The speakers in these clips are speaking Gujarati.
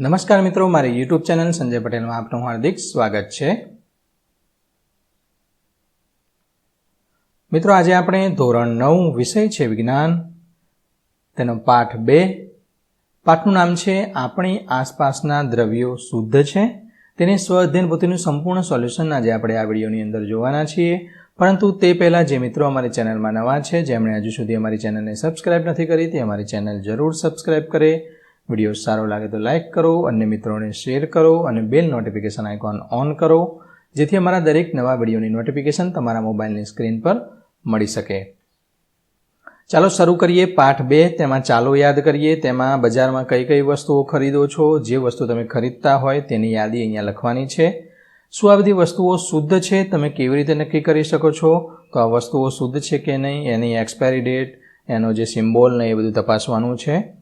નમસ્કાર મિત્રો, મારી યુટ્યુબ ચેનલ સંજય પટેલમાં આપનું હાર્દિક સ્વાગત છે. મિત્રો, આજે આપણે ધોરણ નવ, વિષય છે વિજ્ઞાન. તેનો પાઠ બે. પાઠનું નામ છે, આપણી આસપાસના દ્રવ્યો શુદ્ધ છે. તેની સ્વ અધ્યયન પોતેનું સંપૂર્ણ સોલ્યુશન આજે આપણે આ વિડીયોની અંદર જોવાના છીએ. પરંતુ તે પહેલાં જે મિત્રો અમારી ચેનલમાં નવા છે, જેમણે હજુ સુધી અમારી ચેનલને સબસ્ક્રાઇબ નથી કરી, તે અમારી ચેનલ જરૂર સબસ્ક્રાઇબ કરે. વીડિયો સારો લાગે તો લાઇક કરો અન્ય મિત્રોને શેર કરો અને બેલ નોટિફિકેશન આઇકોન ઓન કરો, જેથી અમારા દરેક નવા વિડીયોની નોટિફિકેશન તમારા મોબાઈલની સ્ક્રીન પર મળી શકે. ચાલો શરૂ કરીએ પાઠ બે. તેમાં ચાલો યાદ કરીએ. તેમાં બજારમાં કઈ કઈ વસ્તુઓ ખરીદો છો? જે વસ્તુ તમે ખરીદતા હોય તેની યાદી અહીંયા લખવાની છે. શું આ બધી વસ્તુઓ શુદ્ધ છે? તમે કેવી રીતે નક્કી કરી શકો છો? તો આ વસ્તુઓ શુદ્ધ છે કે નહીં? એની એક્સપાયરી ડેટ એનો જે સિમ્બોલ ને એ બધું તપાસવાનું છે.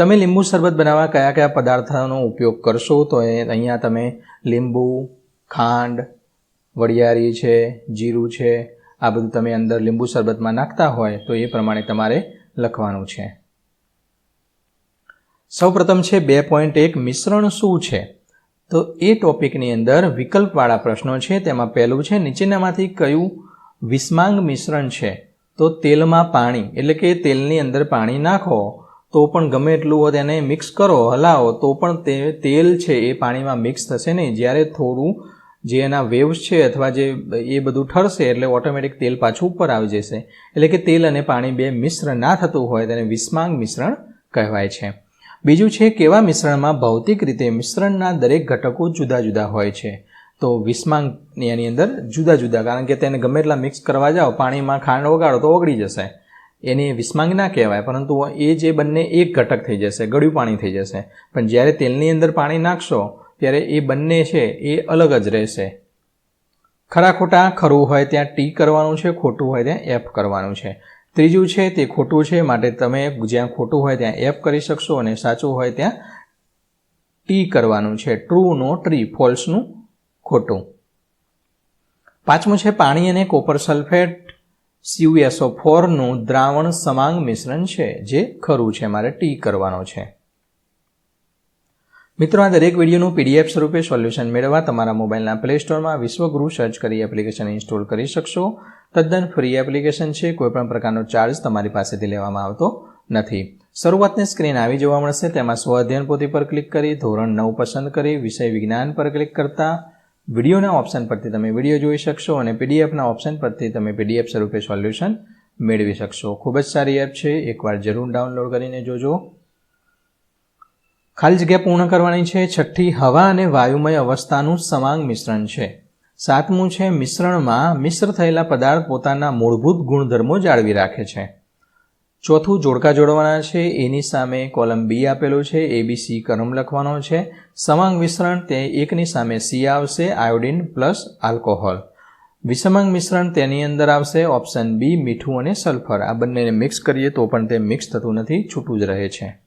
તમે લીંબુ શરબત બનાવવા કયા કયા પદાર્થોનો ઉપયોગ કરશો? તો એ અહીંયા તમે લીંબુ, ખાંડ, વડિયારી છે, જીરું છે, આ બધું તમે અંદર લીંબુ શરબતમાં નાખતા હોય તો એ પ્રમાણે તમારે લખવાનું છે. સૌપ્રથમ છે બે પોઈન્ટ એક, મિશ્રણ શું છે? તો એ ટોપિકની અંદર વિકલ્પવાળા પ્રશ્નો છે. તેમાં પહેલું છે, નીચેનામાંથી કયું વિસ્માંગ મિશ્રણ છે? તો તેલમાં પાણી, એટલે કે તેલની અંદર પાણી નાખો. તો પણ ગમે એટલું હોય તેને મિક્સ કરો, હલાવો, તો પણ તે તેલ છે એ પાણીમાં મિક્સ થશે નહીં. જ્યારે થોડું જે એના વેવ્સ છે અથવા જે એ બધું ઠરશે એટલે ઓટોમેટિક તેલ પાછું ઉપર આવી જશે. એટલે કે તેલ અને પાણી બે મિશ્ર ના થતું હોય તેને વિસ્માંગ મિશ્રણ કહેવાય છે. બીજું છે કેવા મિશ્રણમાં ભૌતિક રીતે મિશ્રણના દરેક ઘટકો જુદા જુદા હોય છે. તો વિસ્માંગ એની અંદર જુદા જુદા, કારણ કે તેને ગમે એટલા મિક્સ કરવા જાઓ, પાણીમાં ખાંડ ઓગાળો તો ઓગળી જશે. એની વિસ્માંગ ના કહેવાય, પરંતુ એ જે બંને એક ઘટક થઈ જશે, ગળ્યું પાણી થઈ જશે. પણ જ્યારે તેલની અંદર પાણી નાખશો, ત્યારે એ બંને છે, એ અલગ જ રહેશે. ખરા ખોટા ખરું હોય ત્યાં ટી કરવાનું છે, ખોટું હોય ત્યાં એફ કરવાનું છે. ત્રીજું છે, તે ખોટું છે, માટે તમે જ્યાં ખોટું હોય ત્યાં એફ કરી શકશો અને સાચું હોય ત્યાં ટી કરવાનું છે. ટ્રુનો ટ્રી ફોલ્સનું ખોટું. પાંચમું છે, પાણી અને કોપર સલ્ફેટ સીયુએસઓ ફોરનું દ્રાવણ સમાંગ મિશ્રણ છે, જે ખરું છે, મારે ટી કરવાનો છે. મિત્રો, આ દરેક વિડીયોનું પીડીએફ સ્વરૂપે સોલ્યુશન મેળવવા તમારા મોબાઈલના પ્લે સ્ટોરમાં વિશ્વગુરુ સર્ચ કરી એપ્લિકેશન ઇન્સ્ટોલ કરી શકશો. તદ્દન ફ્રી એપ્લિકેશન છે, કોઈપણ પ્રકારનો ચાર્જ તમારી પાસેથી લેવામાં આવતો નથી. શરૂઆતની સ્ક્રીન આવી જોવા મળશે, તેમાં સ્વ અધ્યયન પોથી પર ક્લિક કરી, ધોરણ નવ પસંદ કરી, વિષય વિજ્ઞાન પર ક્લિક કરતા વિડીયોના ઓપ્શન પરથી તમે વીડિયો જોઈ શકશો અને પીડીએફના ઓપ્શન પરથી તમે પીડીએફ સ્વરૂપે સોલ્યુશન મેળવી શકશો. ખૂબ જ સારી એપ છે. એકવાર જરૂર ડાઉનલોડ કરીને જોજો. ખાલી જગ્યા પૂર્ણ કરવાની છે. છઠ્ઠી, હવા અને વાયુમય અવસ્થાનું સમાંગ મિશ્રણ છે. સાતમું છે, મિશ્રણમાં મિશ્ર થયેલા પદાર્થ પોતાના મૂળભૂત ગુણધર્મો જાળવી રાખે છે. ચોથું જોડકા જોડવાના છે. એની સામે કોલમ બી આપેલું છે. એબીસી કરમ લખવાનો છે. સમાંગ મિશ્રણ તે એકની સામે સી આવશે. Iodine plus alcohol. વિષમાંગ મિશ્રણ તેની અંદર આવશે. ઓપ્શન બી મીઠું અને સલ્ફર. આ બંનેને મિક્સ કરીએ તો પણ તે મિક્સ થતું નથી, છૂટું જ રહે છે.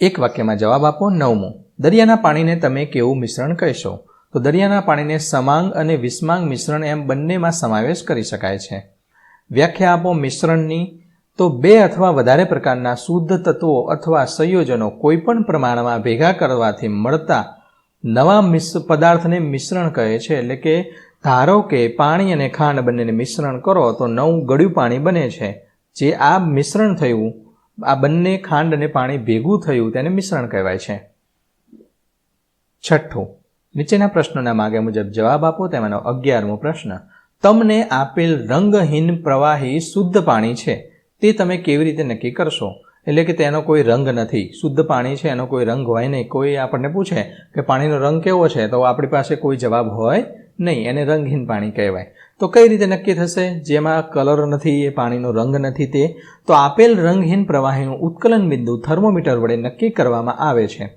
એક વાક્યમાં જવાબ આપો. નવમું. દરિયાના પાણીને તમે કેવું મિશ્રણ કહેશો? તો દરિયાના પાણીને સમાંગ અને વિષમાંગ મિશ્રણ એમ બંનેમાં સમાવેશ કરી શકાય છે. વ્યાખ્યા આપો મિશ્રણની તો બે અથવા વધારે પ્રકારના શુદ્ધ તત્વો અથવા સંયોજનો કોઈપણ પ્રમાણમાં ભેગા કરવાથી મળતા નવા મિશ્ર પદાર્થને મિશ્રણ કહે છે. એટલે કે ધારો કે પાણી અને ખાંડ બંનેને મિશ્રણ કરો તો નવું ગળ્યું પાણી બને છે. જે આ મિશ્રણ થયું, આ બંને ખાંડ અને પાણી ભેગું થયું તેને મિશ્રણ કહેવાય છે. છઠ્ઠું, નીચેના પ્રશ્નોના માગે મુજબ જવાબ આપો. તેમાંનો અગિયારમો પ્રશ્ન તમને આપેલ રંગહીન પ્રવાહી શુદ્ધ પાણી છે. તે તમે કેવી રીતે નક્કી કરશો? એટલે કે તેનો કોઈ રંગ નથી. શુદ્ધ પાણી છે, એનો કોઈ રંગ હોય નહીં. કોઈ આપણને પૂછે કે પાણીનો રંગ કેવો છે, તો આપણી પાસે કોઈ જવાબ હોય નહીં. એને રંગહીન પાણી કહેવાય. તો કઈ રીતે નક્કી થશે? જેમાં કલર નથી, એ પાણીનો રંગ નથી તે, તો આપેલ રંગહીન પ્રવાહીનું ઉત્કલન બિંદુ થર્મોમીટર વડે નક્કી કરવામાં આવે છે.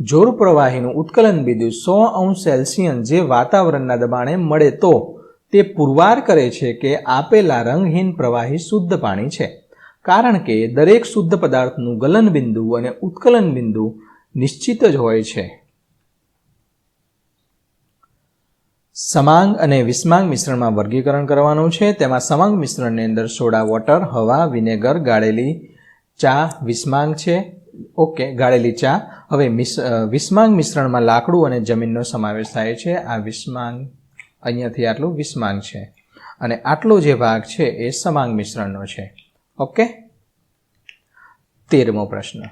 જોર પ્રવાહીનું ઉત્કલન બિંદુ સો અંશ સેલ્સિયન જે વાતાવરણના દબાણે મળે તો તે પુરવાર કરે છે કે આપેલા રંગહીન પ્રવાહી શુદ્ધ પાણી છે. કારણ કે દરેક શુદ્ધ પદાર્થનું ગલન બિંદુ અને ઉત્કલન બિંદુ નિશ્ચિત જ હોય છે. સમાંગ અને વિસ્માંગ મિશ્રણમાં વર્ગીકરણ કરવાનું છે. તેમાં સમાંગ મિશ્રણની અંદર સોડા, વોટર, હવા, વિનેગર, ગાળેલી ચા, વિસ્માંગ છે. ઓકે, ગાળેલી ચા. હવે વિસ્માંગ મિશ્રણમાં લાકડું અને જમીનનો સમાવેશ થાય છે. આ વિસ્માંગ અહીંયાથી આટલું વિસ્માંગ છે. અને આટલો જે ભાગ છે એ સમાંગ મિશ્રણનો છે. ઓકે? તેરમો પ્રશ્ન.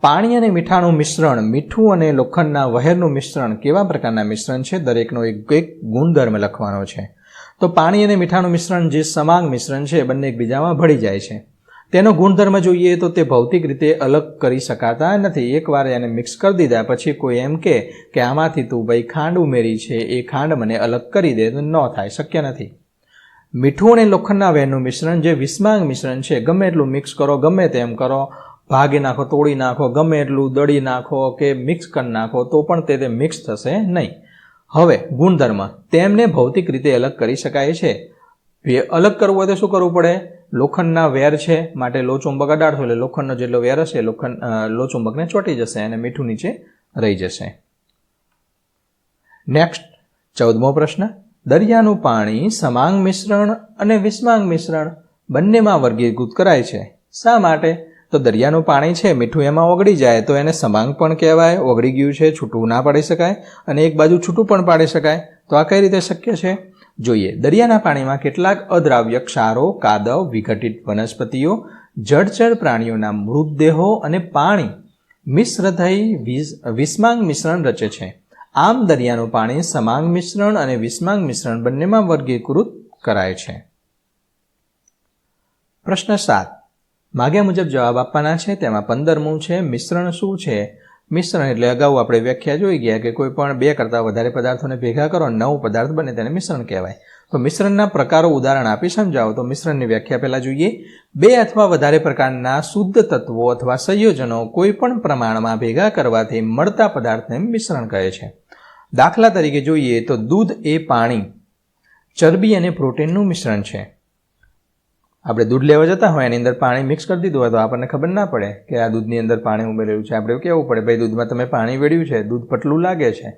પાણી અને મીઠાનું મિશ્રણ, મીઠું અને લોખંડના વહેરનું મિશ્રણ કેવા પ્રકારના મિશ્રણ છે? દરેકનો એક એક ગુણધર્મ લખવાનો છે. તો પાણી અને મીઠાનું મિશ્રણ જે સમાંગ મિશ્રણ છે બંને એકબીજામાં ભળી જાય છે. તેનો ગુણધર્મ જોઈએ તો તે ભૌતિક રીતે અલગ કરી શકાતા નથી. એકવાર એને મિક્સ કરી દીધા પછી કોઈ એમ કે કે આમાંથી તું ભાઈ ખાંડ ઉમેરી છે, એ ખાંડ મને અલગ કરી દે, તો ન થાય, શક્ય નથી. મીઠું અને લોખંડના વહેરનું મિશ્રણ જે વિસ્માંગ મિશ્રણ છે, ગમે એટલું મિક્સ કરો, ગમે તેમ કરો, ભાગી નાખો, તોડી નાખો, ગમે એટલું દળી નાખો કે મિક્સ કરી નાખો, તો પણ તે તે મિક્સ થશે નહીં. હવે, ગુણધર્મ. તેમને ભૌતિક રીતે અલગ કરી શકાય છે. અલગ કરવું હોય તો શું કરવું પડે? લોખંડના વેર છે, માટે લો ચુંબક અડાડશો એટલે લોખંડનો જેટલો વેર હશે લોખંડ લોચુંબકને ચોંટી જશે અને મીઠું નીચે રહી જશે. નેક્સ્ટ ચૌદમો પ્રશ્ન. દરિયાનું પાણી સમાંગ મિશ્રણ અને વિસ્માંગ મિશ્રણ બંનેમાં વર્ગીકૃત કરાય છે. શા માટે? તો દરિયાનું પાણી છે, મીઠું એમાં ઓગળી જાય, તો એને સમાંગ પણ કહેવાય. ઓગળી ગયું છે, છૂટું ના પાડી શકાય અને એક બાજુ છૂટું પણ પાડી શકાય. તો આ કઈ રીતે શક્ય છે? જોઈએ. દરિયાના પાણીમાં કેટલાક અદ્રાવ્ય ક્ષારો, કાદવ, વિઘટિત વનસ્પતિઓ, જળચર પ્રાણીઓના મૃતદેહો અને પાણી મિશ્ર થઈ વિસ- વિસ્માંગ મિશ્રણ રચે છે. આમ દરિયાનું પાણી સમાંગ મિશ્રણ અને વિસ્માંગ મિશ્રણ બંનેમાં વર્ગીકૃત કરાય છે. પ્રશ્ન સાત. માગ્યા મુજબ જવાબ આપવાના છે. તેમાં પંદરમું છે. મિશ્રણ શું છે? મિશ્રણ એટલે અગાઉ આપણે વ્યાખ્યા જોઈ ગયા કે કોઈ પણ બે કરતાં વધારે પદાર્થોને ભેગા કરો અને નવું પદાર્થ બને તેને મિશ્રણ કહેવાય. તો મિશ્રણના પ્રકારો ઉદાહરણ આપી સમજાવો. તો મિશ્રણની વ્યાખ્યા પહેલાં જોઈએ. બે અથવા વધારે પ્રકારના શુદ્ધ તત્વો અથવા સંયોજનો કોઈ પણ પ્રમાણમાં ભેગા કરવાથી મળતા પદાર્થને મિશ્રણ કહે છે. દાખલા તરીકે જોઈએ તો દૂધ એ પાણી, ચરબી અને પ્રોટીનનું મિશ્રણ છે. આપણે દૂધ લેવા જતા હોય, એની અંદર પાણી મિક્સ કરી દીધું હોય તો આપણને ખબર ના પડે કે આ દૂધની અંદર પાણી ઉમેરેલું છે. આપણે કેવું પડે, ભાઈ, દૂધમાં તમે પાણી વેડ્યું છે, દૂધ પટલું લાગે છે.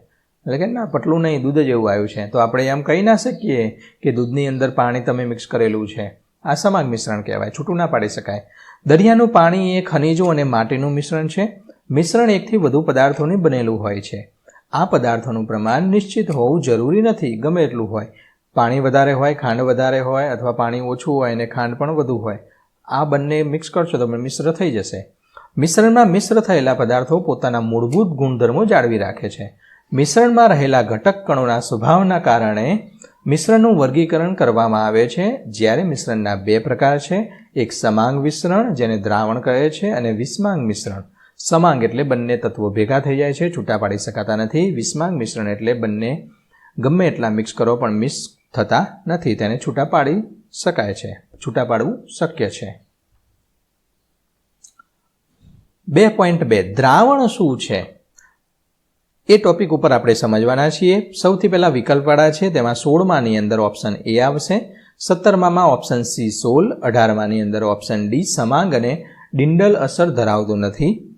એટલે કે, ના, પટલું નહીં, દૂધ જ એવું આવ્યું છે. તો આપણે એમ કહી ના શકીએ કે દૂધની અંદર પાણી તમે મિક્સ કરેલું છે. આ સમાગ મિશ્રણ કહેવાય, છૂટું ના પાડી શકાય. દરિયાનું પાણી એ ખનિજો અને માટીનું મિશ્રણ છે. મિશ્રણ એકથી વધુ પદાર્થોની બનેલું હોય છે. આ પદાર્થોનું પ્રમાણ નિશ્ચિત હોવું જરૂરી નથી, ગમે એટલું હોય. પાણી વધારે હોય, ખાંડ વધારે હોય અથવા પાણી ઓછું હોય અને ખાંડ પણ વધુ હોય, આ બંને મિક્સ કરશો તો મિશ્ર થઈ જશે. મિશ્રણમાં મિશ્ર થયેલા પદાર્થો પોતાના મૂળભૂત ગુણધર્મો જાળવી રાખે છે. મિશ્રણમાં રહેલા ઘટક કણોના સ્વભાવના કારણે મિશ્રણનું વર્ગીકરણ કરવામાં આવે છે, જ્યારે મિશ્રણના બે પ્રકાર છે, એક સમાંગ મિશ્રણ, જેને દ્રાવણ કહે છે, અને વિસ્માંગ મિશ્રણ. સમાંગ એટલે બંને તત્વો ભેગા થઈ જાય છે, છૂટા પાડી શકાતા નથી. વિસ્માંગ મિશ્રણ એટલે બંને ગમે એટલા મિક્સ કરો, પણ મિક્સ થતા નથી. તેને છૂટા પાડી શકાય છે. છૂટા પાડવું શક્ય છે. બે પોઈન્ટ બે. દ્રાવણ શું છે? એ ટોપિક ઉપર આપણે સમજવાના છીએ. સૌથી પહેલાં વિકલ્પવાળા છે. તેમાં સોળમાની અંદર ઓપ્શન એ આવશે. સત્તરમામાં ઓપ્શન સી સોલ અઢારમાની અંદર ઓપ્શન ડી સમાંગ અને ડિંડલ અસર ધરાવતું નથી.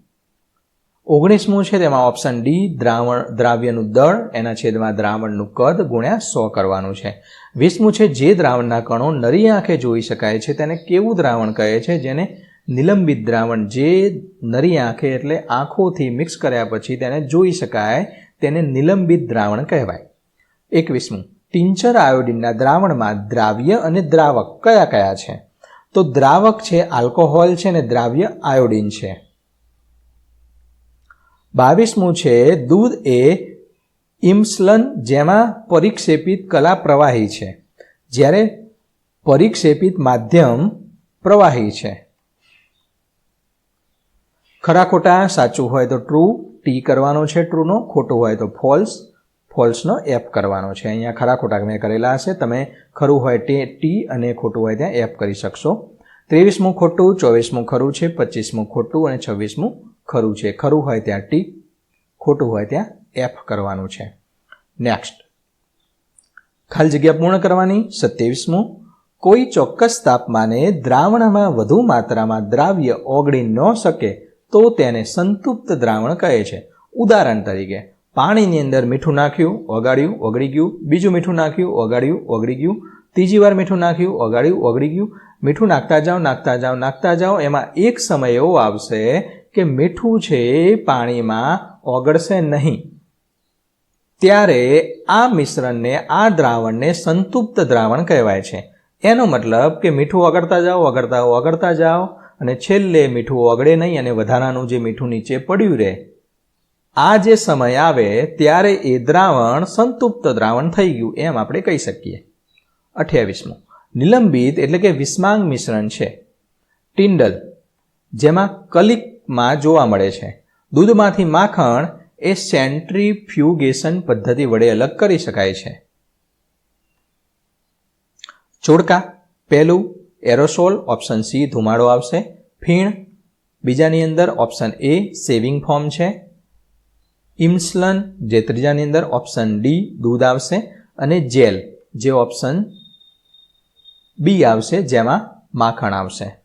ઓગણીસમું છે તેમાં ઓપ્શન ડી દ્રાવણ, દ્રાવ્યનું દળ, એના છેદમાં દ્રાવણનું કદ ગુણ્યા સો કરવાનું છે. વીસમું છે જે દ્રાવણના કણો નરી આંખે જોઈ શકાય છે, તેને કેવું દ્રાવણ કહે છે? જેને નિલંબિત દ્રાવણ જે નરી આંખે એટલે આંખોથી મિક્સ કર્યા પછી તેને જોઈ શકાય, તેને નિલંબિત દ્રાવણ કહેવાય. એકવીસમું ટિંચર આયોડિનના દ્રાવણમાં દ્રાવ્ય અને દ્રાવક કયા કયા છે? તો દ્રાવક છે આલ્કોહોલ છે અને દ્રાવ્ય આયોડિન છે. બાવીસમું છે, દૂધ એ ઇમ્સલન જેમાં પરિક્ષેપિત કલા પ્રવાહી છે. જ્યારે પરિક્ષેપિત માધ્યમ પ્રવાહી છે. ખરા ખોટા સાચું હોય તો ટ્રુ ટી કરવાનો છે ટ્રુનો ખોટું હોય તો ફોલ્સ ફોલ્સનો એપ કરવાનો છે. અહીંયા ખરા ખોટા મેં કરેલા હશે, તમે ખરું હોય તે ટી અને ખોટું હોય ત્યાં એપ કરી શકશો. ત્રેવીસમું ખોટું, ચોવીસમું ખરું છે, પચીસમું ખોટું અને છવ્વીસમું ખરું છે. ખરું હોય ત્યાં ટી, ખોટું હોય ત્યાં એફ કરવાનું છે. નેક્સ્ટ ખાલી જગ્યા પૂર્ણ કરવાની, સત્યાવીસમું. કોઈ ચોક્કસ તાપમાને દ્રાવણમાં વધુ માત્રામાં દ્રાવ્ય ઓગળી ન શકે તો તેને સંતૃપ્ત દ્રાવણ કહે છે. ઉદાહરણ તરીકે, પાણીની અંદર મીઠું નાખ્યું, ઓગાળ્યું, ઓગળી ગયું. બીજું મીઠું નાખ્યું, ઓગાળ્યું, ઓગળી ગયું. ત્રીજી વાર મીઠું નાખ્યું, ઓગાળ્યું, ઓગળી ગયું. મીઠું નાખતા જાઓ નાખતા જાઓ નાખતા જાઓ. એમાં એક સમય એવો આવશે કે મીઠું છે એ પાણીમાં ઓગળશે નહીં. ત્યારે આ મિશ્રણને આ દ્રાવણને સંતૃપ્ત દ્રાવણ કહેવાય છે. એનો મતલબ કે મીઠું ઓગળતા જાઓ, ઓગળતા ઓગળતા જાઓ અને છેલ્લે મીઠું ઓગળે નહીં અને વધારાનું જે મીઠું નીચે પડ્યું રહે. આ જે સમય આવે ત્યારે એ દ્રાવણ સંતૃપ્ત દ્રાવણ થઈ ગયું એમ આપણે કહી શકીએ. અઠ્યાવીસમું. નિલંબિત એટલે કે વિસ્માંગ મિશ્રણ છે. ટિન્ડલ જેમાં કલિકમાં જોવા મળે છે. દૂધમાંથી માખણ એ સેન્ટ્રીફ્યુગેશન પદ્ધતિ વડે અલગ કરી શકાય છે. ચોડકા પહેલું, એરોસોલ, ઓપ્શન સી, ધુમાડો આવશે. ફીણ, બીજાની અંદર ઓપ્શન એ, સેવિંગ ફોર્મ છે. ઇમ્સલન, જે ત્રીજાની અંદર ઓપ્શન ડી, દૂધ આવશે. અને જેલ, જે ઓપ્શન બી આવશે, જેમાં માખણ આવશે.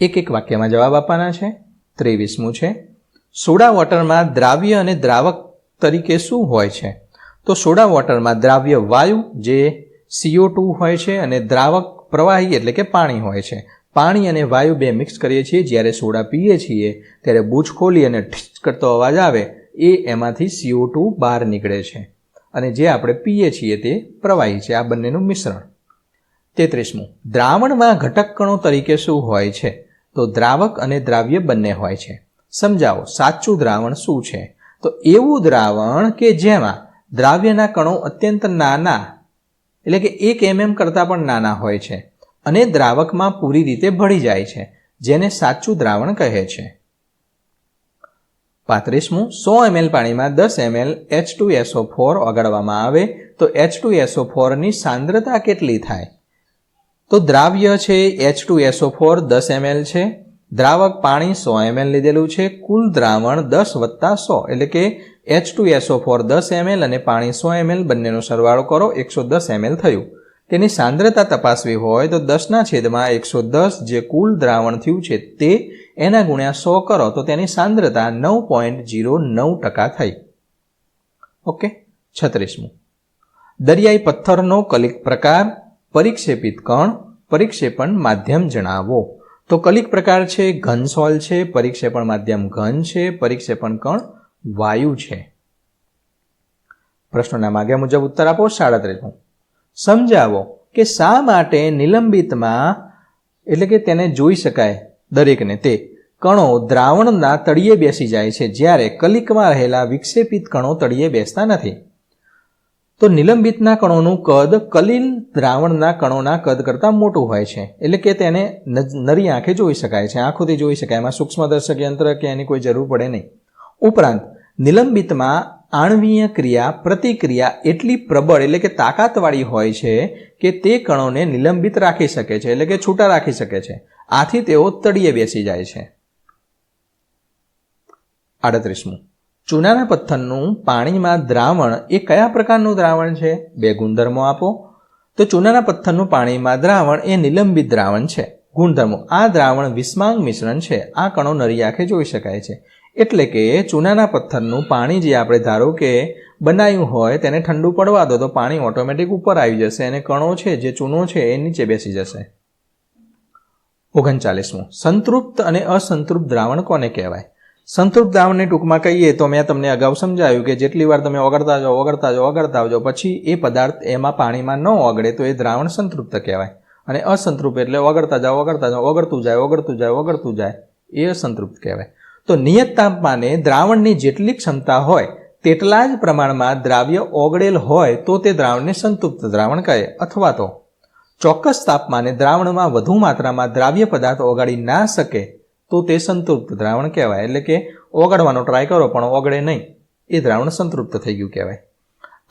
એક એક વાક્યમાં જવાબ આપવાના છે. ત્રેવીસમું છે. સોડા વોટરમાં દ્રાવ્ય અને દ્રાવક તરીકે શું હોય છે? તો સોડા વોટરમાં દ્રાવ્ય વાયુ, જે સીઓ ટુ હોય છે, અને દ્રાવક પ્રવાહી એટલે કે પાણી હોય છે. પાણી અને વાયુ બે મિક્સ કરીએ છીએ. જ્યારે સોડા પીએ છીએ, ત્યારે બૂચ ખોલી અને ઠીચ કરતો અવાજ આવે. એ એમાંથી સીઓ ટુ બહાર નીકળે છે. અને જે આપણે પીએ છીએ તે પ્રવાહી છે. આ બંનેનું મિશ્રણ. તેત્રીસમું. દ્રાવણમાં ઘટક કણો તરીકે શું હોય છે? તો દ્રાવક અને દ્રાવ્ય બંને હોય છે. સમજાવો, સાચું દ્રાવણ શું છે? તો એવું દ્રાવણ કે જેમાં દ્રાવ્યના કણો અત્યંત નાના, એટલે કે એક એમએમ કરતાં પણ નાના હોય છે અને દ્રાવકમાં પૂરી રીતે ભળી જાય છે, જેને સાચું દ્રાવણ કહે છે. પાંત્રીસમું, સો એમએલ પાણીમાં દસ ML H two SO four ઓગાળવામાં આવે તો એચ ટુ એસો ફોરની સાંદ્રતા કેટલી થાય? તો દ્રાવ્ય છે એચ ટુ એસો ફોર દસ એમએલ છે. દ્રાવક પાણી સો એમએલ લીધેલું છે. કુલ દ્રાવણ દસ વત્તા સો એટલે કે એચ ટુ એસો ફોર દસ એમએલ અને પાણી સો એમએલ બંનેનો સરવાળો કરો. એકસો દસ એમએલ થયું. તેની સાંદ્રતા તપાસવી હોય તો દસના છેદમાં એકસો દસ જે કુલ દ્રાવણ થયું છે તે એના ગુણ્યા સો કરો તો તેની સાંદ્રતા નવ પોઈન્ટ જીરો નવ ટકા થઈ. ઓકે? છત્રીસમું. દરિયાઈ પથ્થરનો કલિક પ્રકાર પરિક્ષેપિત કણ, પરિક્ષેપણ માધ્યમ જણાવો. તો કલિક પ્રકાર છે, ઘન સોલ છે, પરિક્ષેપણ માધ્યમ ઘન છે, પરિક્ષેપણ કણ વાયુ છે. પ્રશ્નોના માગ્યા મુજબ ઉત્તર આપો સાડત્રીસમું સમજાવો કે શા માટે નિલંબિતમાં, એટલે કે તેને જોઈ શકાય દરેકને તે, કણો દ્રાવણના તળિયે બેસી જાય છે, જ્યારે કલિકમાં રહેલા વિક્ષેપિત કણો તળિયે બેસતા નથી. તો નિલંબિતના કણોનું કદ કલીલ દ્રાવણના કણોના કદ કરતાં મોટું હોય છે. એટલે કે તેને નરી આંખે જોઈ શકાય છે. આંખોથી જોઈ શકાય. એમાં સૂક્ષ્મદર્શક યંત્ર કે એની કોઈ જરૂર પડે નહીં. ઉપરાંત, નિલંબિતમાં આણવીય ક્રિયા, પ્રતિક્રિયા એટલી પ્રબળ એટલે કે તાકાતવાળી હોય છે કે તે કણોને નિલંબિત રાખી શકે છે એટલે કે છૂટા રાખી શકે છે. આથી તેઓ તળિયે બેસી જાય છે. આડત્રીસમું. ચૂનાના પથ્થરનું પાણીમાં દ્રાવણ એ કયા પ્રકારનું દ્રાવણ છે? બે ગુણધર્મો આપો. તો ચૂનાના પથ્થરનું પાણીમાં દ્રાવણ એ નિલંબિત દ્રાવણ છે. ગુણધર્મો, આ દ્રાવણ વિસ્માંગ મિશ્રણ છે. આ કણો નરી આંખે જોઈ શકાય છે. એટલે કે ચૂનાના પથ્થરનું પાણી જે આપણે ધારો કે બનાવ્યું હોય તેને ઠંડુ પડવા દો, તો પાણી ઓટોમેટિક ઉપર આવી જશે અને કણો છે, જે ચૂનો છે, એ નીચે બેસી જશે. ઓગણચાલીસમું. સંતૃપ્ત અને અસંતૃપ્ત દ્રાવણ કોને કહેવાય? સંતૃપ્ત દ્રાવણને ટૂંકમાં કહીએ તો મેં તમને અગાઉ સમજાવ્યું કે જેટલી વાર તમે ઓગળતા જાઓ ઓગળતા જાઓ ઓગળતા જાઓ પછી એ પદાર્થ એમાં પાણીમાં ન ઓગળે તો એ દ્રાવણ સંતૃપ્ત કહેવાય. અને અસંતૃપ્ત એટલે ઓગળતા જાઓ ઓગળતા જાઓ, ઓગળતું જાય ઓગળતું જાય ઓગળતું જાય, એ અસંતૃપ્ત કહેવાય. તો નિયત તાપમાને દ્રાવણની જેટલી ક્ષમતા હોય, તેટલા જ પ્રમાણમાં દ્રાવ્ય ઓગળેલ હોય તો તે દ્રાવણને સંતૃપ્ત દ્રાવણ કહે, અથવા તો ચોક્કસ તાપમાને દ્રાવણમાં વધુ માત્રામાં દ્રાવ્ય પદાર્થ ઓગાળી ના શકે તો તે સંતૃપ્ત દ્રાવણ કહેવાય. એટલે કે ઓગળવાનો ટ્રાય કરો, પણ ઓગળે નહીં. એ દ્રાવણ સંતૃપ્ત થઈ ગયું કહેવાય.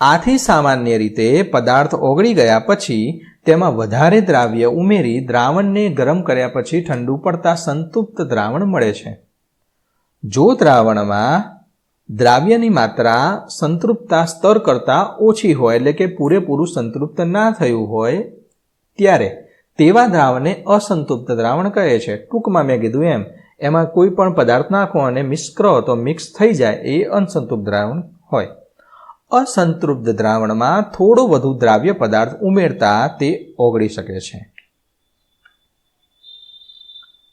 આથી સામાન્ય રીતે પદાર્થ ઓગળી ગયા પછી તેમાં વધારે દ્રાવ્ય ઉમેરી દ્રાવણને ગરમ કર્યા પછી ઠંડુ પડતા સંતૃપ્ત દ્રાવણ મળે છે. જો દ્રાવણમાં દ્રાવ્યની માત્રા સંતૃપ્તતા સ્તર કરતાં ઓછી હોય, એટલે કે પૂરેપૂરું સંતૃપ્ત ના થયું હોય, ત્યારે તેવા દ્રાવણને અસંતૃપ્ત દ્રાવણ કહે છે. ટૂંકમાં મેં કીધું એમ. એમાં કોઈ પણ પદાર્થ નાખો અને મિક્સ કરો તો મિક્સ થઈ જાય એ અસંતૃપ્ત દ્રાવણ હોય. અસંતૃપ્ત દ્રાવણમાં થોડો વધુ દ્રાવ્ય પદાર્થ ઉમેરતા તે ઓગળી શકે છે.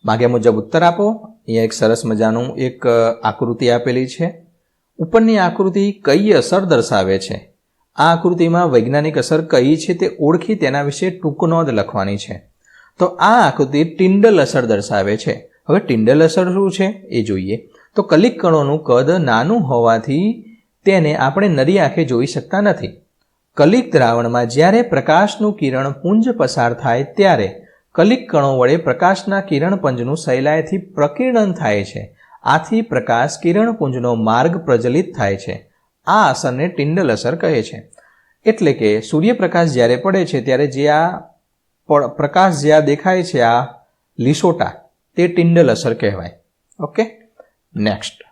માગ્યા મુજબ ઉત્તર આપો. અહીંયા એક સરસ મજાનું એક આકૃતિ આપેલી છે. ઉપરની આકૃતિ કઈ અસર દર્શાવે છે? આ આકૃતિમાં વૈજ્ઞાનિક અસર કઈ છે તે ઓળખી તેના વિશે ટૂંક નોંધ લખવાની છે. તો આ આકૃતિ ટિન્ડલ અસર દર્શાવે છે. હવે ટિન્ડલ અસર શું છે એ જોઈએ. તો કલિક કણોનું કદ નાનું હોવાથી તેને આપણે નરી આંખે જોઈ શકતા નથી. કલિક દ્રાવણમાં જ્યારે પ્રકાશનું કિરણ પુંજ પસાર થાય ત્યારે કલિક કણો વડે પ્રકાશના કિરણપુંજનું સહેલાઈથી પ્રકીર્ણન થાય છે. આથી પ્રકાશ કિરણપુંજનો માર્ગ પ્રજલિત થાય છે. આ અસરને ટિન્ડલ અસર કહે છે. એટલે કે સૂર્યપ્રકાશ જ્યારે પડે છે, ત્યારે જે આ પ્રકાશ જ્યાં દેખાય છે, આ લીસોટા, તે ટિન્ડલ અસર કહેવાય. ઓકે? નેક્સ્ટ.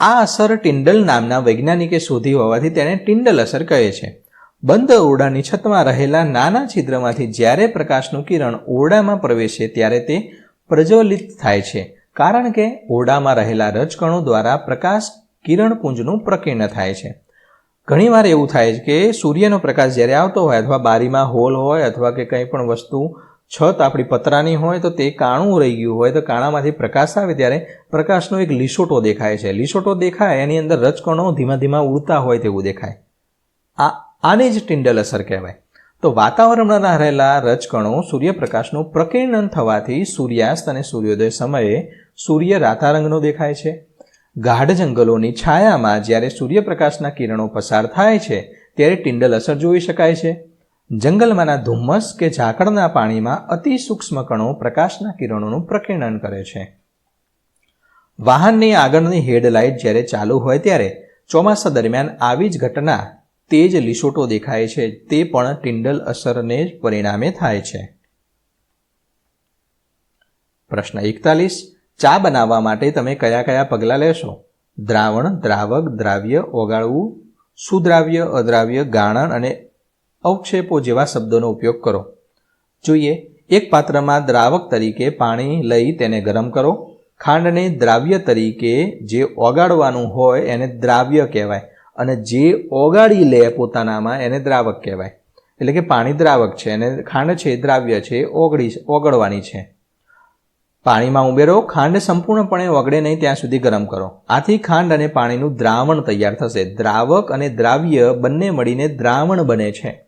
આ અસર ટિન્ડલ નામના વૈજ્ઞાનિકે શોધી હોવાથી તેને ટિન્ડલ અસર કહે છે. બંધ ઓરડાની છતમાં રહેલા નાના છિદ્રમાંથી જ્યારે પ્રકાશનું કિરણ ઓરડામાં પ્રવેશે, ત્યારે તે પ્રજ્વલિત થાય છે. કારણ કે ઓરડામાં રહેલા રજકણો દ્વારા પ્રકાશ કિરણપુંજનું પ્રકીર્ણ થાય છે. ઘણીવાર એવું થાય છે કે સૂર્યનો પ્રકાશ જ્યારે આવતો હોય અથવા બારીમાં હોલ હોય અથવા કે કંઈ પણ વસ્તુ, છત આપણી પતરાની હોય તો તે કાણું રહી ગયું હોય તો કાણામાંથી પ્રકાશ આવે ત્યારે પ્રકાશનો એક લીસોટો દેખાય છે. લીસોટો દેખાય, એની અંદર રજકણો ધીમા ધીમા ઉડતા હોય તેવું દેખાય. આ, આને જ ટિન્ડલ અસર કહેવાય. તો વાતાવરણમાં રહેલા રજકણો સૂર્યપ્રકાશનું પ્રકીર્ણન થવાથી સૂર્યાસ્ત અને સૂર્યોદય સમયે સૂર્ય રાતા રંગનો દેખાય છે. ગાઢ જંગલોની છાયામાં જ્યારે સૂર્યપ્રકાશના કિરણો પસાર થાય છે, ત્યારે ટિંડલ અસર જોઈ શકાય છે. જંગલમાંના ધુમ્મસ કે ઝાકળના પાણીમાં અતિ સૂક્ષ્મ કણો પ્રકાશના કિરણોનું પ્રકીર્ણન કરે છે. વાહનની આગળની હેડલાઇટ જ્યારે ચાલુ હોય ત્યારે ચોમાસા દરમિયાન આવી જ ઘટના તેજ લીસોટો દેખાય છે, તે પણ ટિંડલ અસરને જ પરિણામે થાય છે. પ્રશ્ન એકતાલીસ ચા બનાવવા માટે તમે કયા કયા પગલાં લેશો? દ્રાવણ, દ્રાવક, દ્રાવ્ય, ઓગાળવું, સુદ્રાવ્ય, અદ્રાવ્ય ગાળણ અને અવક્ષેપો જેવા શબ્દોનો ઉપયોગ કરો. જોઈએ, એક પાત્રમાં દ્રાવક તરીકે પાણી લઈ તેને ગરમ કરો. ખાંડને દ્રાવ્ય તરીકે જે ઓગાળવાનું હોય એને દ્રાવ્ય કહેવાય અને જે ઓગાળી લે પોતાનામાં એને દ્રાવક કહેવાય. એટલે કે પાણી દ્રાવક છે અને ખાંડ છે, દ્રાવ્ય છે, ઓગળી ઓગળવાની છે. પાણીમાં ઉમેરો, ખાંડ સંપૂર્ણપણે ઓગળે નહીં, ત્યાં સુધી ગરમ કરો. આથી ખાંડ અને પાણીનું દ્રાવણ તૈયાર થશે. દ્રાવક અને દ્રાવ્ય બંને મળીને દ્રાવણ બને છે.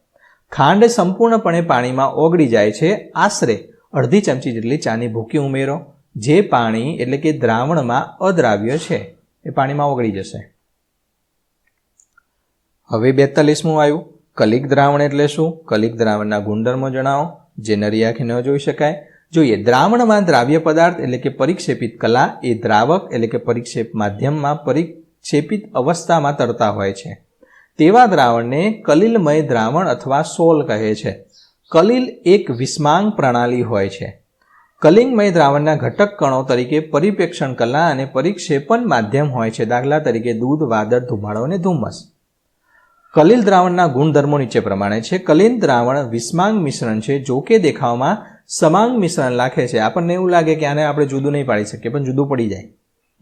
ખાંડ સંપૂર્ણપણે પાણીમાં ઓગળી જાય છે. આશરે અડધી ચમચી જેટલી ચાની ભૂકી ઉમેરો. જે પાણી, એટલે કે દ્રાવણમાં અદ્રાવ્ય છે, એ પાણીમાં ઓગળી જશે. હવે બેતાલીસમું આવ્યું કલિક દ્રાવણ એટલે શું? કલિક દ્રાવણના ગુણધર્મો જણાવો. જે નરી આંખે ન જોઈ શકાય. જોઈએ દ્રાવણમાં દ્રાવ્ય પદાર્થ એટલે કે પરિક્ષેપિત કલા, એ દ્રાવક એટલે કે પરિક્ષેપ માધ્યમમાં પરિક્ષેપિત અવસ્થામાં તરતા હોય છે. તેવા દ્રાવણને કલિલમય દ્રાવણ અથવા સોલ કહે છે. કલિલ એક વિસ્માંગ પ્રણાલી હોય છે. કલિંગમય દ્રાવણના ઘટક કણો તરીકે પરિપ્રેક્ષણ કલા અને પરિક્ષેપણ માધ્યમ હોય છે. દાખલા તરીકે દૂધ, વાદળ, ધુમાડો અને ધુમ્મસ. કલિલ દ્રાવણના ગુણધર્મો નીચે પ્રમાણે છે. કલિન દ્રાવણ વિસ્માંગ મિશ્રણ છે, જો કે દેખાવમાં સમાંગ મિશ્રણ લાગે છે. આપણને એવું લાગે કે આને આપણે જુદું નહીં પાડી શકીએ, પણ જુદું પડી જાય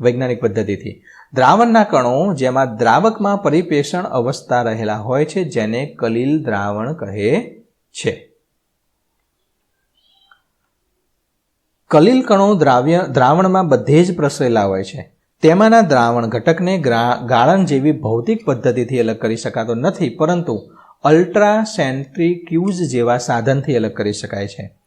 વૈજ્ઞાનિક પદ્ધતિથી. દ્રાવણના કણો જેમાં દ્રાવકમાં પરિપેષણ અવસ્થા રહેલા હોય છે, જેને કલીલ દ્રાવણ કહે છે. કલીલ કણો દ્રાવ્ય, દ્રાવણમાં બધે જ પ્રસરેલા હોય છે. તેમાંના દ્રાવણ ઘટકને ગાળણ જેવી ભૌતિક પદ્ધતિથી અલગ કરી શકાતો નથી, પરંતુ અલ્ટ્રાસેન્ટ્રીક્યુઝ જેવા સાધનથી અલગ કરી શકાય છે.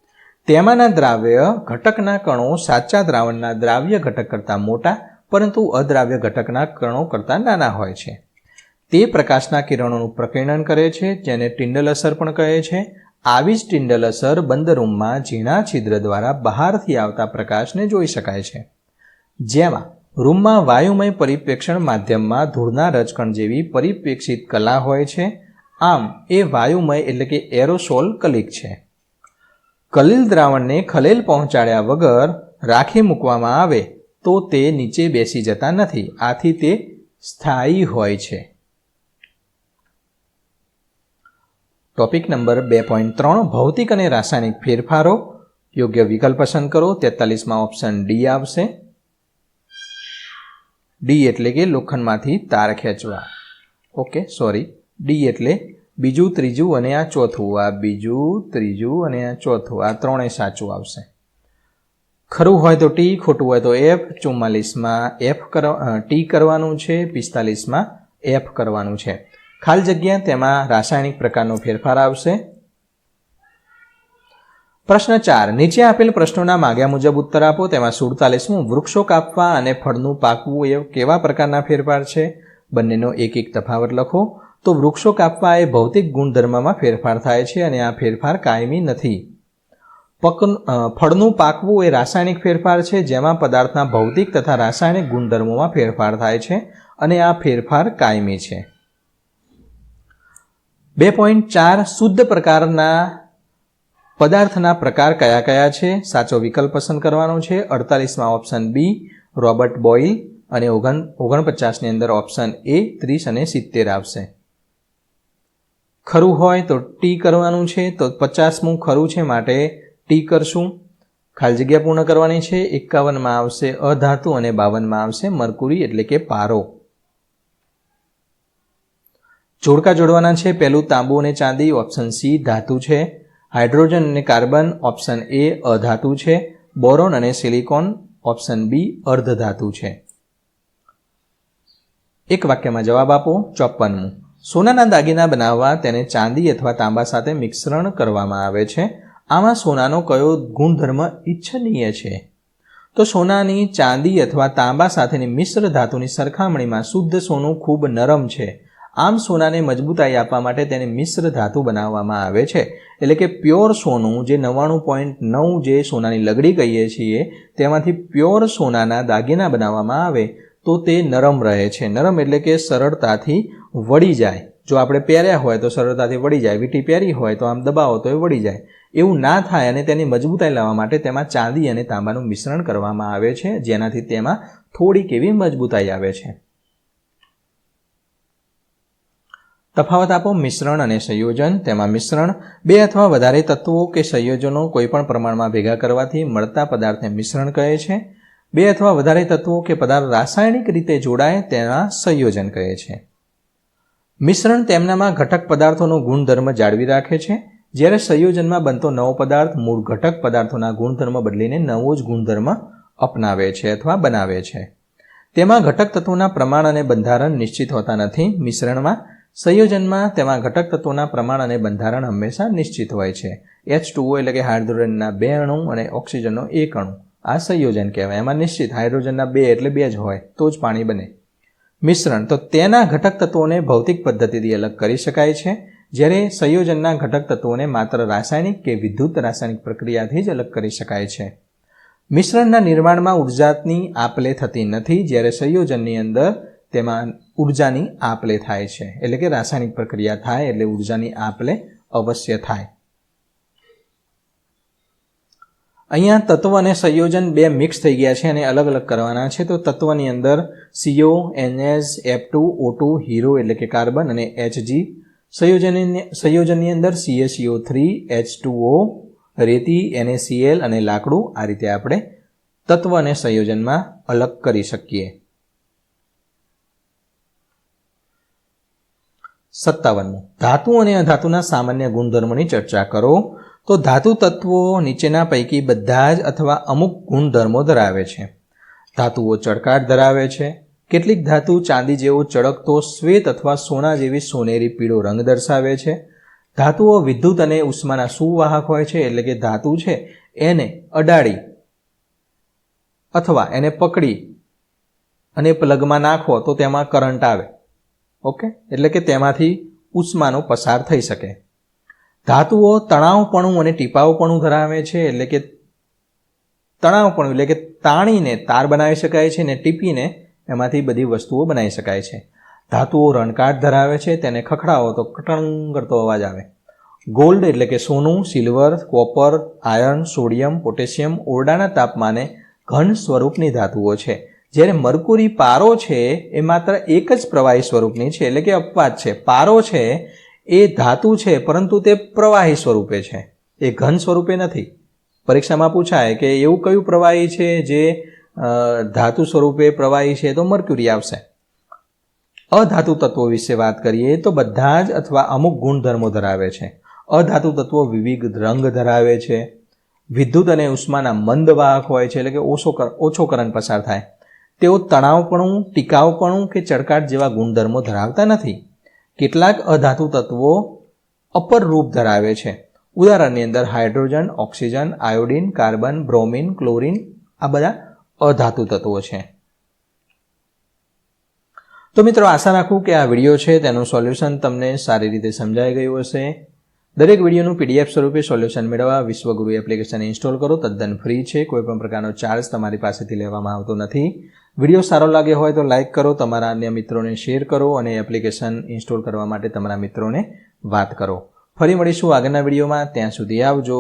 તેમાંના દ્રાવ્ય ઘટકના કણો સાચા દ્રાવણના દ્રાવ્ય ઘટક કરતાં મોટા, પરંતુ અદ્રાવ્ય ઘટકના કણો કરતાં નાના હોય છે. તે પ્રકાશના કિરણોનું પ્રકીર્ણન કરે છે, જેને ટિન્ડલ અસર પણ કહે છે. આવી જ ટિન્ડલ અસર બંદરૂમમાં ઝીણા છિદ્ર દ્વારા બહારથી આવતા પ્રકાશને જોઈ શકાય છે. જેમાં રૂમમાં વાયુમય પરિપ્રેક્ષણ માધ્યમમાં ધૂળના રજકણ જેવી પરિપ્રેક્ષિત કલા હોય છે. આમ, એ વાયુમય એટલે કે એરોસોલ કલિક છે. કલિલ દ્રાવણને ખલેલ પહોંચાડ્યા વગર રાખી મૂકવામાં આવે, તો તે નીચે બેસી જતા નથી. આથી તે સ્થાયી હોય છે. ટોપિક નંબર બે પોઈન્ટ ત્રણ, ભૌતિક અને રાસાયણિક ફેરફારો. યોગ્ય વિકલ્પ પસંદ કરો. તેતાલીસમાં ઓપ્શન ડી આવશે. ડી એટલે કે લોખંડમાંથી તાર ખેંચવા. ઓકે સોરી ડી એટલે બીજું, ત્રીજું અને આ ચોથું. આ બીજું, ત્રીજું અને આ ચોથું. આ ત્રણેય સાચું આવશે. ખરું હોય તો ટી, ખોટું હોય તો એફ. ચુમ્માલીસમાં એફ ટી કરવાનું છે. પિસ્તાલીસમાં એફ કરવાનું છે. ખાલી જગ્યા તેમાં રાસાયણિક પ્રકારનો ફેરફાર આવશે. પ્રશ્ન ચાર. નીચે આપેલ પ્રશ્નોના માગ્યા મુજબ ઉત્તર આપો. તેમાં સુડતાલીસમું વૃક્ષો કાપવા અને ફળનું પાકવું એ કેવા પ્રકારના ફેરફાર છે? બંનેનો એક એક તફાવત લખો. તો વૃક્ષો કાપવા એ ભૌતિક ગુણધર્મમાં ફેરફાર થાય છે અને આ ફેરફાર કાયમી નથી. પક ફળનું પાકવું એ રાસાયણિક ફેરફાર છે, જેમાં પદાર્થના ભૌતિક તથા રાસાયણિક ગુણધર્મોમાં ફેરફાર થાય છે અને આ ફેરફાર કાયમી છે. બે પોઈન્ટ ચાર, શુદ્ધ પ્રકારના પદાર્થના પ્રકાર કયા કયા છે? સાચો વિકલ્પ પસંદ કરવાનો છે. અડતાલીસમાં ઓપ્શન બી, રોબર્ટ બોઇલ અને ઓગણ, ઓગણપચાસની અંદર ઓપ્શન એ, ત્રીસ અને સિત્તેર આવશે. ખરું હોય તો ટી કરવાનું છે, તો પચાસમું ખરું છે માટે ટી કરશું. ખાલી જગ્યા પૂર્ણ કરવાની છે, એકાવનમાં આવશે અધાતુ અને બાવનમાં આવશે મરકુરી એટલે કે પારો. જોડકા જોડવાના છે, પહેલું તાંબુ અને ચાંદી, ઓપ્શન સી ધાતુ છે. હાઇડ્રોજન અને કાર્બન, ઓપ્શન એ અધાતુ છે. બોરોન અને સિલિકોન, ઓપ્શન બી અર્ધધાતુ છે. એક વાક્યમાં જવાબ આપો ચોપ્પનમું સોનાના દાગીના બનાવવા તેને ચાંદી અથવા તાંબા સાથે મિશ્રણ કરવામાં આવે છે. આમાં સોનાનો કયો ગુણધર્મ ઈચ્છનીય છે? તો સોનાની ચાંદી અથવા તાંબા સાથેની મિશ્ર ધાતુની સરખામણીમાં શુદ્ધ સોનું ખૂબ નરમ છે. આમ સોનાને મજબૂતાઈ આપવા માટે તેને મિશ્ર ધાતુ બનાવવામાં આવે છે. એટલે કે પ્યોર સોનું જે નવ્વાણું પોઈન્ટ નવ જે સોનાની લગડી કહીએ છીએ, તેમાંથી પ્યોર સોનાના દાગીના બનાવવામાં આવે તો તે નરમ રહે છે. નરમ એટલે કે સરળતાથી વળી જાય. જો આપણે પહેર્યા હોય તો સરળતાથી વળી જાય. વીટી પહેરી હોય તો આમ દબાવો તો એ વળી જાય. એવું ના થાય અને તેની મજબૂતાઈ લાવવા માટે તેમાં ચાંદી અને તાંબાનું મિશ્રણ કરવામાં આવે છે, જેનાથી તેમાં થોડીક એવી મજબૂતાઈ આવે છે. તફાવત આપો, મિશ્રણ અને સંયોજન. તેમાં મિશ્રણ બે અથવા વધારે તત્વો કે સંયોજનો કોઈપણ પ્રમાણમાં ભેગા કરવાથી મળતા પદાર્થને મિશ્રણ કહે છે. બે અથવા વધારે તત્વો કે પદાર્થ રાસાયણિક રીતે જોડાય તેના સંયોજન કહે છે. મિશ્રણ તેમનામાં ઘટક પદાર્થોનો ગુણધર્મ જાળવી રાખે છે. જ્યારે સંયોજનમાં બનતો નવો પદાર્થ મૂળ ઘટક પદાર્થોના ગુણધર્મ બદલીને નવો જ ગુણધર્મ અપનાવે છે અથવા બનાવે છે. તેમાં ઘટક તત્વોના પ્રમાણ અને બંધારણ નિશ્ચિત હોતા નથી. મિશ્રણમાં સંયોજનમાં તેમાં ઘટક તત્વોના પ્રમાણ અને બંધારણ હંમેશા નિશ્ચિત હોય છે. એચ ટુઓ એટલે કે હાઇડ્રોજનના બે અણુ અને ઓક્સિજનનો એક અણુ. આ સંયોજન કહેવાય. એમાં નિશ્ચિત હાઇડ્રોજનના બે એટલે બે જ હોય. તો જ પાણી બને. મિશ્રણ. તો તેના ઘટક તત્વોને ભૌતિક પદ્ધતિથી અલગ કરી શકાય છે. જ્યારે સંયોજનના ઘટક તત્વોને માત્ર રાસાયણિક કે વિદ્યુત રાસાયણિક પ્રક્રિયાથી જ અલગ કરી શકાય છે. મિશ્રણના નિર્માણમાં ઉર્જાની આપલે થતી નથી. જ્યારે સંયોજનની અંદર તેમાં ઉર્જાની આપલે થાય છે. એટલે કે રાસાયણિક પ્રક્રિયા થાય એટલે ઉર્જાની આપલે અવશ્ય થાય. અહીંયા તત્વ અને સંયોજન બે મિક્સ થઈ ગયા છે અને અલગ અલગ કરવાના છે. તો તત્વની અંદર CO NS F two O two hero એટલે કે કાર્બન અને એચજી સંયોજનની સંયોજનની અંદર CACO three H two O રેતી એનએસીએલ અને લાકડું. આ રીતે આપણે તત્વ અને સંયોજનમાં અલગ કરી શકીએ. સત્તાવનમું. ધાતુ અને અધાતુના સામાન્ય ગુણધર્મોની ચર્ચા કરો. તો ધાતુ તત્વો નીચેના પૈકી બધા જ અથવા અમુક ગુણધર્મો ધરાવે છે. ધાતુઓ ચળકાટ ધરાવે છે. કેટલીક ધાતુ ચાંદી જેવો ચળકતો શ્વેત અથવા સોના જેવી સોનેરી પીળો રંગ દર્શાવે છે. ધાતુઓ વિદ્યુત અને ઉષ્માના સુવાહક હોય છે એટલે કે ધાતુ છે એને અડાડી અથવા એને પકડી અને પ્લગમાં નાખો તો તેમાં કરંટ આવે. ઓકે? એટલે કે તેમાંથી ઉષ્માનો પસાર થઈ શકે. ધાતુઓ તણાવપણું અને ટીપાવપણું ધરાવે છે, એટલે કે તણાવપણું, એટલે કે તાણીને તાર બનાવી શકાય છે ને ટીપીને એમાંથી બધી વસ્તુઓ બનાવી શકાય છે. ધાતુઓ રણકાટ ધરાવે છે, તેને ખખડાવો તો કટણ કરતો અવાજ આવે. ગોલ્ડ એટલે કે સોનું, silver, copper, iron, sodium, potassium ઓરડાના તાપમાને ઘન સ્વરૂપની ધાતુઓ છે. જ્યારે મરકુરી પારો છે, એ માત્ર એક જ પ્રવાહી સ્વરૂપની છે, એટલે કે અપવાદ છે. પારો છે એ ધાતુ છે, પરંતુ તે પ્રવાહી સ્વરૂપે છે. એ ઘન સ્વરૂપે નથી. પરીક્ષામાં પૂછાય કે એવું કયું પ્રવાહી છે જે ધાતુ સ્વરૂપે પ્રવાહી છે તો મર્ક્યુરી આવશે. અધાતુ તત્વો વિશે વાત કરીએ તો બધા જ અથવા અમુક ગુણધર્મો ધરાવે છે. અધાતુ તત્વો વિવિધ રંગ ધરાવે છે. વિદ્યુત અને ઉષ્માના મંદ વાહક હોય છે એટલે કે ઓછો ઓછો કરંટ પસાર થાય. તેઓ તણાવપણું, ટીકાવપણું કે ચડકાટ જેવા ગુણધર્મો ધરાવતા નથી. કેટલાક અધાતુ તત્વો અપર રૂપ ધરાવે છે. ઉદાહરણની અંદર hydrogen, oxygen, iodine, carbon, bromine, chlorine આ બધા અધાતુ તત્વો છે. તો મિત્રો આશા રાખું કે આ વીડિયો છે, તેનું સોલ્યુશન તમને સારી રીતે સમજાઈ ગયું હશે. દરેક વિડીયોનું પીડીએફ સ્વરૂપે સોલ્યુશન મેળવવા વિશ્વગુરુ એપ્લિકેશન ઇન્સ્ટોલ કરો. તદ્દન ફ્રી છે, કોઈ પણ પ્રકારનો ચાર્જ તમારી પાસેથી લેવામાં આવતો નથી. વીડિયો સારો લાગ્યો હોય તો લાઇક કરો, તમારા અન્ય મિત્રોને શેર કરો અને એપ્લિકેશન ઇન્સ્ટોલ કરવા માટે તમારા મિત્રોને વાત કરો. ફરી મળીશું આગળના વિડીયોમાં. ત્યાં સુધી આવજો.